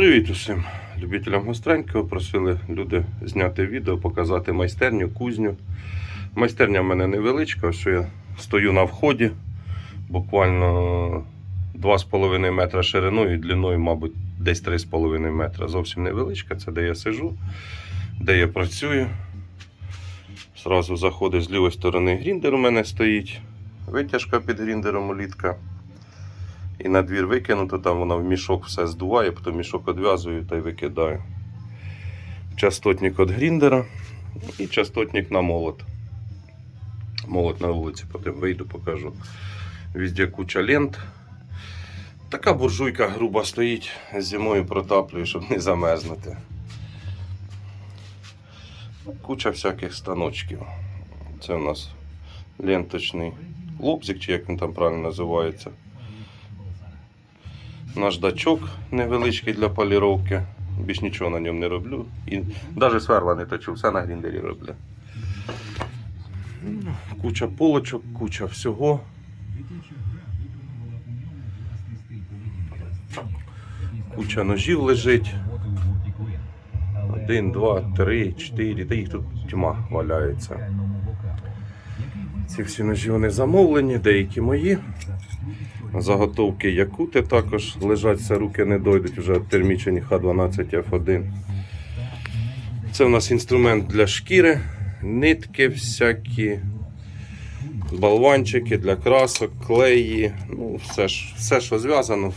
Привіт усім любителям гостренького. Просили люди зняти відео, показати майстерню, кузню. Майстерня в мене невеличка, що я стою на вході, буквально 2,5 метра шириною і длиною, мабуть, десь 3,5 метра. Зовсім невеличка, це де я сижу, де я працюю. Зразу заходиш з лівої сторони гріндер у мене стоїть. Витяжка під гріндером улітка. І на двір викинуто, там вона в мішок все здуває, потім мішок одв'язую та й викидаю. Частотник від гріндера і частотник на молот. Молот на вулиці, потім вийду, покажу. Везде куча лент. Така буржуйка груба стоїть, зимою протаплюю, щоб не замерзнути. Куча всяких станочків. Це у нас ленточний лобзик, чи як він там правильно називається наждачок невеличкий для поліровки. Більш нічого на ньому не роблю. І навіть сверла не точу, все на гріндері роблю. Ну, Куча полочок, куча всього. Куча ножів лежить. Один, два, три, чотири. Та їх тут тьма валяється. Ці всі ножі вони замовлені, деякі мої. Заготовки якути також лежать, все руки не дойдуть, вже термічені Х12F1. Це у нас інструмент для шкіри, нитки всякі, болванчики для красок, клеї, ну, все, все що зв'язано.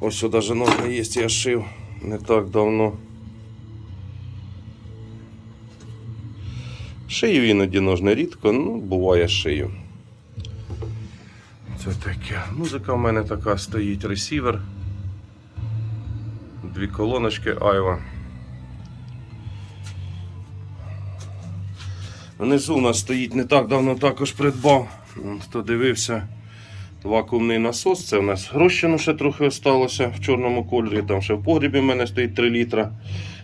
Ось що навіть ножни є, я шив не так давно. Шию іноді ножни рідко, ну буває шию. Це таке. Музика в мене така стоїть, ресівер. Дві колоночки Айва. Внизу у нас стоїть не так давно також придбав. Хто дивився, вакуумний насос. Це у нас розчину ще трохи осталося в чорному кольорі. Там ще в погрібі в мене стоїть 3 літра.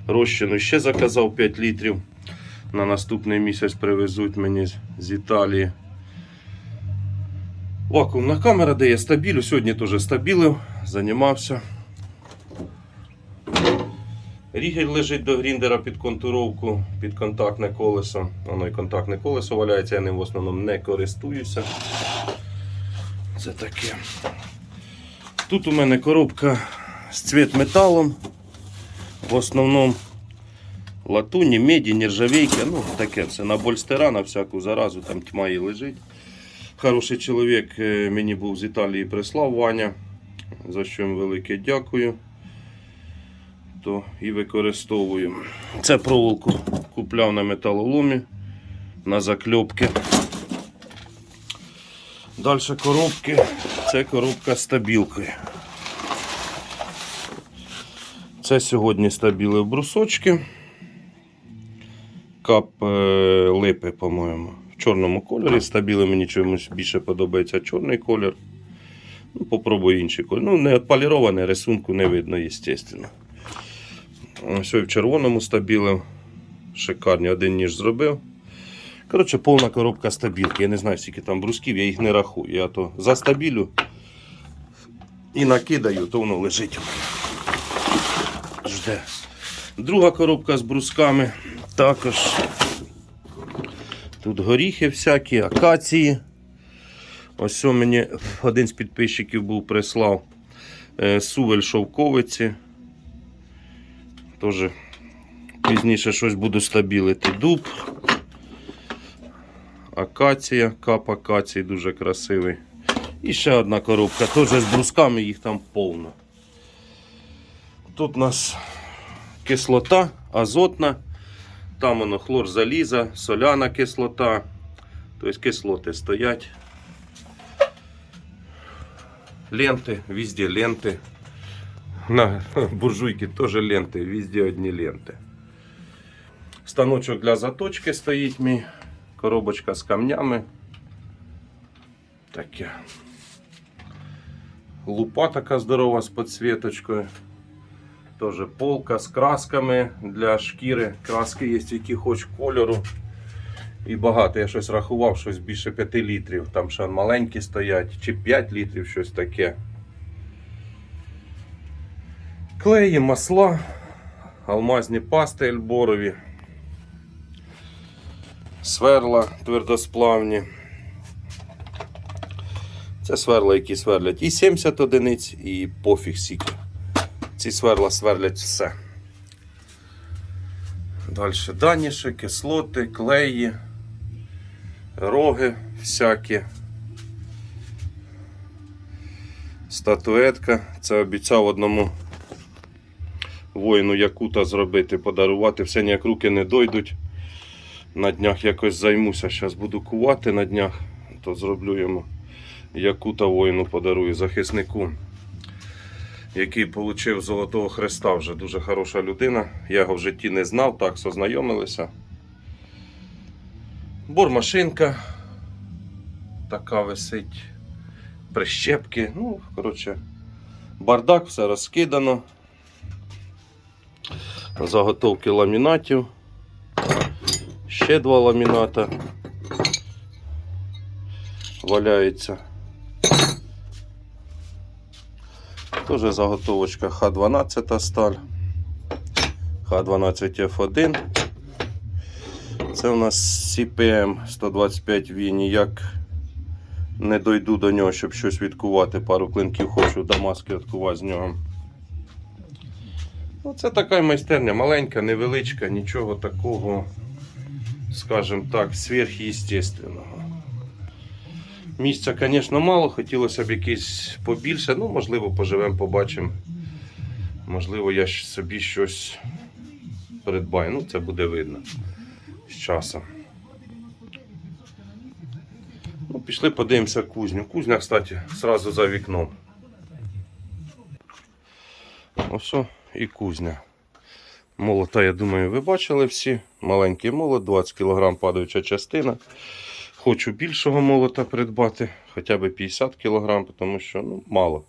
Розчину ще заказав 5 літрів. На наступний місяць привезуть мені з Італії. Вакуумна камера, де я стабілю. Сьогодні теж стабілив, займався. Рігель лежить до гріндера під контуровку, під контактне колесо. Воно і контактне колесо валяється, я ним в основному не користуюся. Це таке. Тут у мене коробка з цвіт металом. В основному латуні, меді, нержавейки. Ну, таке все. На больстера, на всяку заразу, там тьма і лежить. Хороший чоловік е, мені був з Італії прислав Ваня, за що їм велике дякую. То і використовую. Це проволоку купляв на металоломі на закльопки. Далі коробки. Це коробка з стабілкою. Це сьогодні стабілив брусочки. Кап е, липи, по-моєму. Чорному кольорі. Стабіли мені чомусь більше подобається чорний колір. Ну, попробую інший колір. Ну, не отполіроване, рисунку не видно, звісно. Ось і в червоному стабілив. Шикарні, один ніж зробив. Коротше, повна коробка стабілки. Я не знаю, скільки там брусків, я їх не рахую. Я то застабілю і накидаю, то воно лежить. Жде. Друга коробка з брусками. Також тут горіхи всякі, акації. Ось що мені один з підписчиків був прислав е, сувель шовковиці. Теж пізніше щось буду стабілити. Дуб. Акація, кап акації дуже красивий. І ще одна коробка, теж з брусками, їх там повно. Тут у нас кислота азотна, там воно хлор заліза, соляна кислота. Тобто кислоти стоять. Ленти, везде ленти. На буржуйки теж ленти, везде одні ленти. Станочок для заточки стоїть мій. Коробочка з камнями. Таке. Лупа така здорова з підсвіточкою. Тоже полка з красками для шкіри. Краски є, які хоч кольору. І багато. Я щось рахував, щось більше 5 літрів. Там ще маленькі стоять, чи 5 літрів, щось таке. Клеї, масла, алмазні пасти ельборові, сверла твердосплавні. Це сверла, які сверлять і 70 одиниць, і пофіг сіки. Ці сверла сверлять все. Далі даніші, кислоти, клеї, роги всякі. Статуетка. Це обіцяв одному воїну Якута зробити, подарувати. Все ніяк руки не дойдуть. На днях якось займуся. Зараз буду кувати на днях, то зроблю йому Якута воїну подарую захиснику, який отримав Золотого Хреста. Вже дуже хороша людина. Я його в житті не знав, так сознайомилися. Бормашинка така висить. Прищепки. Ну, коротше, бардак, все розкидано. Заготовки ламінатів. Ще два ламіната валяється. Теж заготовочка Х12 сталь. Х12F1. Це у нас CPM 125V. Ніяк не дойду до нього, щоб щось відкувати. Пару клинків хочу дамаски відкувати з нього. Ну, це така майстерня, маленька, невеличка, нічого такого, скажімо так, сверхъестественного. Місця, звісно, мало, хотілося б якесь побільше. Ну, можливо, поживемо, побачимо. Можливо, я собі щось придбаю. Ну, це буде видно з часом. Ну, пішли подивимося кузню. Кузня, кстати, сразу за вікном. Ось і кузня. Молота, я думаю, ви бачили всі. Маленький молот, 20 кг падаюча частина. Хочу більшого молота придбати, хоча б 50 кг, тому що ну, мало.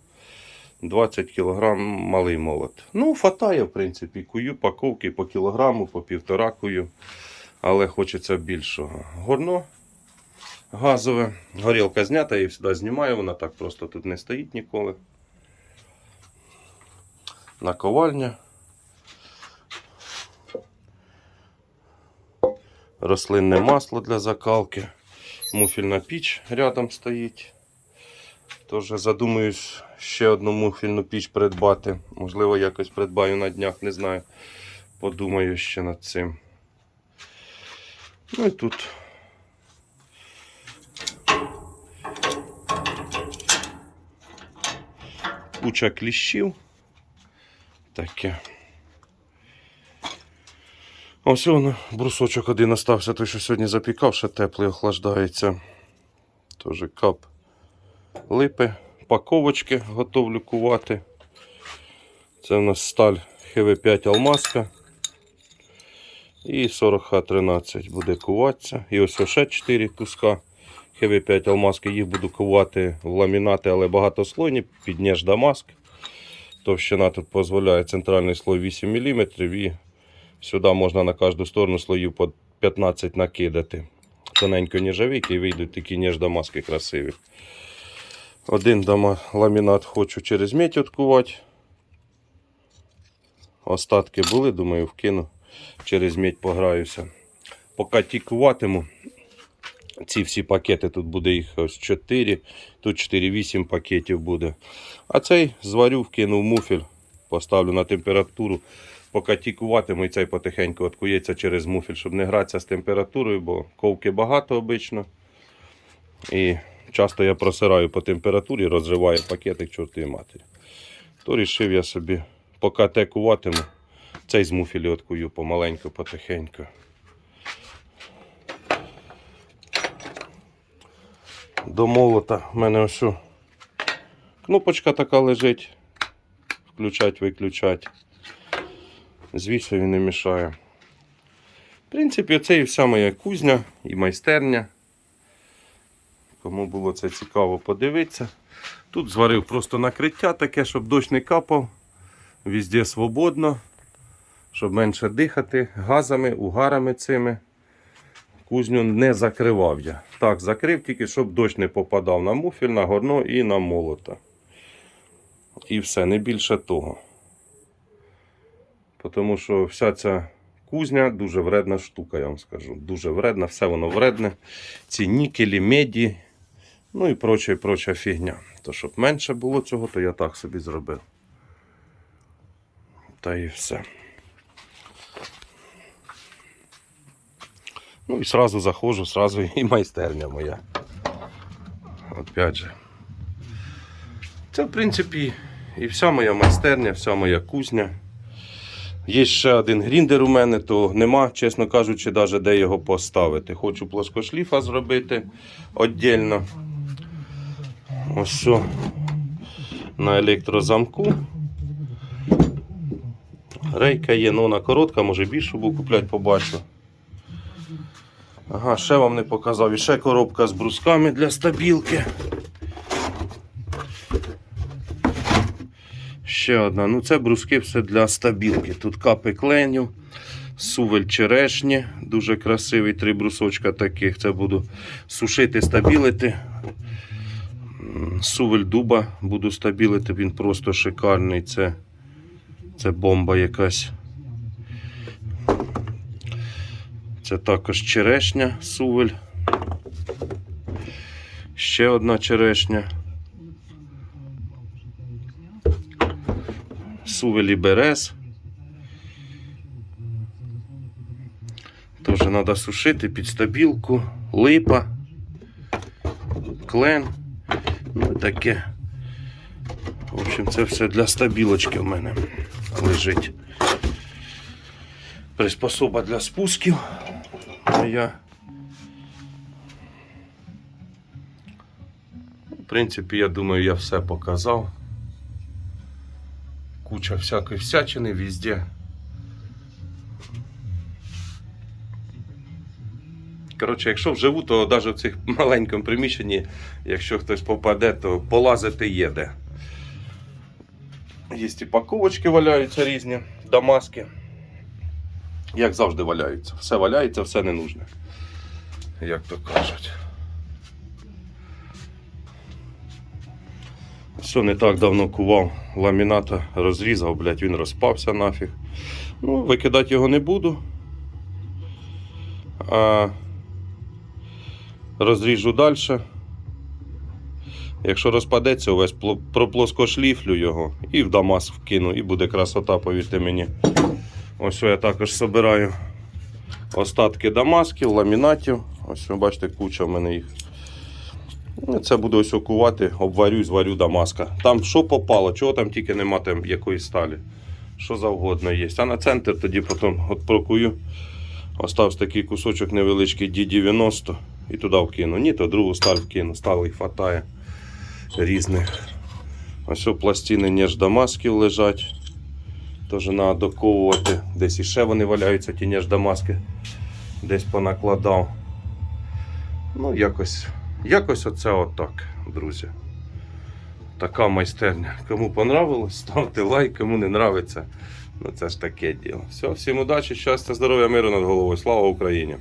20 кг малий молот. Ну, фатає, в принципі, кую паковки по кілограму, по півтора кую. Але хочеться більшого. Горно газове. Горілка знята, я її завжди знімаю, вона так просто тут не стоїть ніколи. Наковальня. Рослинне масло для закалки. Муфільна піч рядом стоїть. Тож задумуюсь ще одну муфільну піч придбати. Можливо, якось придбаю на днях, не знаю. Подумаю ще над цим. Ну і тут куча кліщів. Таке. Ось воно, брусочок один остався, той, що сьогодні запікав, ще теплий охлаждається. Теж кап липи, паковочки готовлю кувати. Це у нас сталь ХВ5 алмазка. І 40Х13 буде куватися. І ось ще 4 куска. ХВ5 алмазки, їх буду кувати в ламінати, але багатослойні, під ніж дамаск. Товщина тут дозволяє центральний слой 8 мм і сюди можна на кожну сторону слоїв по 15 накидати. Тоненько ніжавійки і вийдуть такі ніж дамаски красиві. Один дома ламінат хочу через медь відкувати. Остатки були, думаю, вкину. Через медь пограюся. Поки тікуватиму, ці всі пакети, тут буде їх ось 4, тут 4-8 пакетів буде. А цей зварю, вкину в муфель, поставлю на температуру. Поки тікуватиму і цей потихеньку откується через муфель, щоб не гратися з температурою, бо ковки багато обично. І часто я просираю по температурі, розриваю пакетик чортовій матері. То рішив я собі, поки те куватиму, цей з муфелі откую помаленьку, потихеньку. До молота в мене ось кнопочка така лежить. Включать, виключать. Звісно, він не мішає. В принципі, це і вся моя кузня і майстерня. Кому було це цікаво подивитися. Тут зварив просто накриття таке, щоб дощ не капав. Везде свободно, щоб менше дихати газами, угарами цими. Кузню не закривав я. Так, закрив тільки, щоб дощ не попадав на муфіль, на горно і на молота. І все, не більше того. Тому що вся ця кузня дуже вредна штука, я вам скажу. Дуже вредна, все воно вредне. Ці нікелі, меді, ну і проча, і проча фігня. То щоб менше було цього, то я так собі зробив. Та і все. Ну і сразу заходжу, сразу і майстерня моя. Опять же. Це, в принципі, і вся моя майстерня, вся моя кузня. Є ще один гріндер у мене, то нема, чесно кажучи, навіть де його поставити. Хочу плоскошліфа зробити віддільно. Ось що. На електрозамку. Рейка є, ну вона коротка, може більшу був купляти, побачу. Ага, ще вам не показав. І ще коробка з брусками для стабілки. Ще одна. Ну це бруски все для стабілки. Тут капи кленів, сувель черешні, дуже красивий, три брусочка таких. Це буду сушити, стабілити. Сувель дуба буду стабілити, він просто шикарний. Це, це бомба якась. Це також черешня, сувель. Ще одна черешня. Сувелі берез. Теж треба сушити під стабілку, липа, клен. Ну і таке. В общем, це все для стабілочки в мене лежить. Приспособа для спусків. Моя. В принципі, я думаю, я все показав. Куча всякої всячини везде. Коротше, якщо вживу, то навіть в цих маленькому приміщенні, якщо хтось попаде, то полазити є де. Є і паковочки валяються різні, дамаски. Як завжди валяються. Все валяється, все не нужне. Як то кажуть. Все не так давно кував ламіната, розрізав, блядь, він розпався нафіг. Ну, викидати його не буду. А розріжу далі. Якщо розпадеться, увесь проплоскошліфлю його і в Дамас вкину, і буде красота, повірте мені. Ось я також збираю остатки дамасків, ламінатів. Ось ви бачите, куча в мене їх. Ну, Це буду ось окувати, обварю, зварю дамаска. Там що попало, чого там тільки нема там якоїсь сталі. Що завгодно є. А на центр тоді потім от прокую. Остався такий кусочок невеличкий D90 і туди вкину. Ні, то другу сталь вкину. Сталей хватає різних. Ось пластини ніж дамасків лежать. Теж треба доковувати. Десь іще вони валяються, ті ніж дамаски. Десь понакладав. Ну, якось, якось оце отак, друзі. Така майстерня. Кому понравилось, ставте лайк, кому не нравиться. Ну це ж таке діло. Все, всім удачі, щастя, здоров'я, миру над головою. Слава Україні!